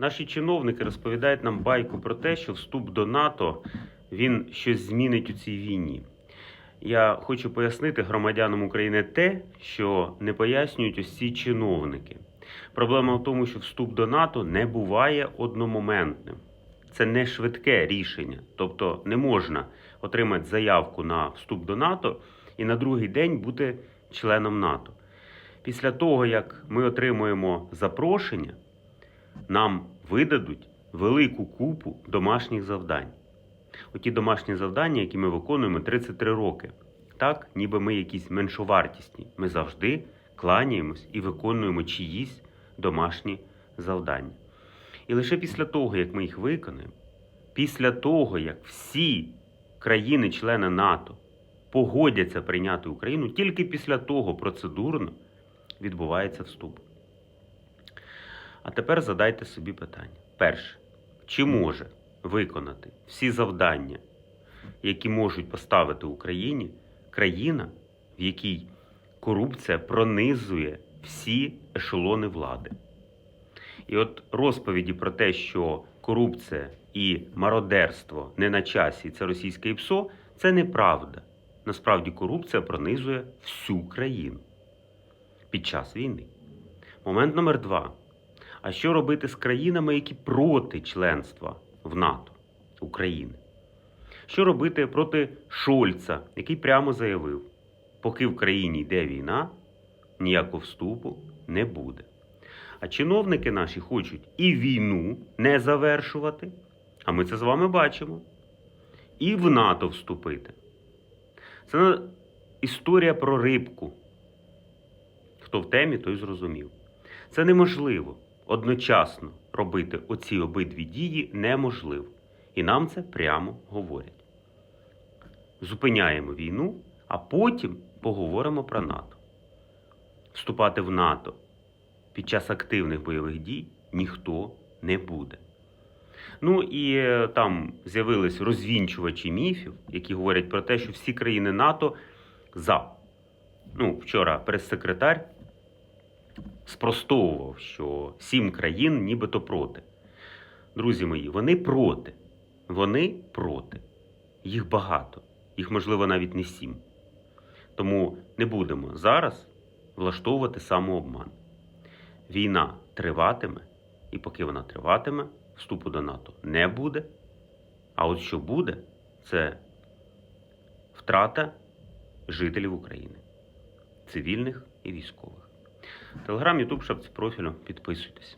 Наші чиновники розповідають нам байку про те, що вступ до НАТО він щось змінить у цій війні. Я хочу пояснити громадянам України те, що не пояснюють ці чиновники. Проблема в тому, що вступ до НАТО не буває одномоментним. Це не швидке рішення. Тобто не можна отримати заявку на вступ до НАТО і на другий день бути членом НАТО. Після того, як ми отримуємо запрошення, нам видадуть велику купу домашніх завдань. Оті домашні завдання, які ми виконуємо 33 роки. Так, ніби ми якісь меншовартісні. Ми завжди кланяємось і виконуємо чиїсь домашні завдання. І лише після того, як ми їх виконаємо, після того, як всі країни-члени НАТО погодяться прийняти Україну, тільки після того процедурно відбувається вступ. А тепер задайте собі питання. Перше, чи може виконати всі завдання, які можуть поставити Україні країна, в якій корупція пронизує всі ешелони влади? І от розповіді про те, що корупція і мародерство не на часі, це російське ІПСО, це неправда. Насправді корупція пронизує всю країну під час війни. Момент номер два. А що робити з країнами, які проти членства в НАТО України? Що робити проти Шольца, який прямо заявив, поки в країні йде війна, ніякого вступу не буде. А чиновники наші хочуть і війну не завершувати, а ми це з вами бачимо, і в НАТО вступити. Це історія про рибку. Хто в темі, той зрозумів. Це неможливо одночасно робити оці обидві дії неможливо. І нам це прямо говорять. Зупиняємо війну, а потім поговоримо про НАТО. Вступати в НАТО під час активних бойових дій ніхто не буде. Ну і е, там з'явились розвінчувачі міфів, які говорять про те, що всі країни НАТО за. Ну, вчора прес-секретар спростовував, що сім країн нібито проти. Друзі мої, вони проти. Вони проти. Їх багато. Їх, можливо, навіть не сім. Тому не будемо зараз влаштовувати самообман. Війна триватиме, і поки вона триватиме, вступу до НАТО не буде. А от що буде, це втрата жителів України, цивільних і військових. Телеграм, Ютуб, шапці профілю. Підписуйтесь.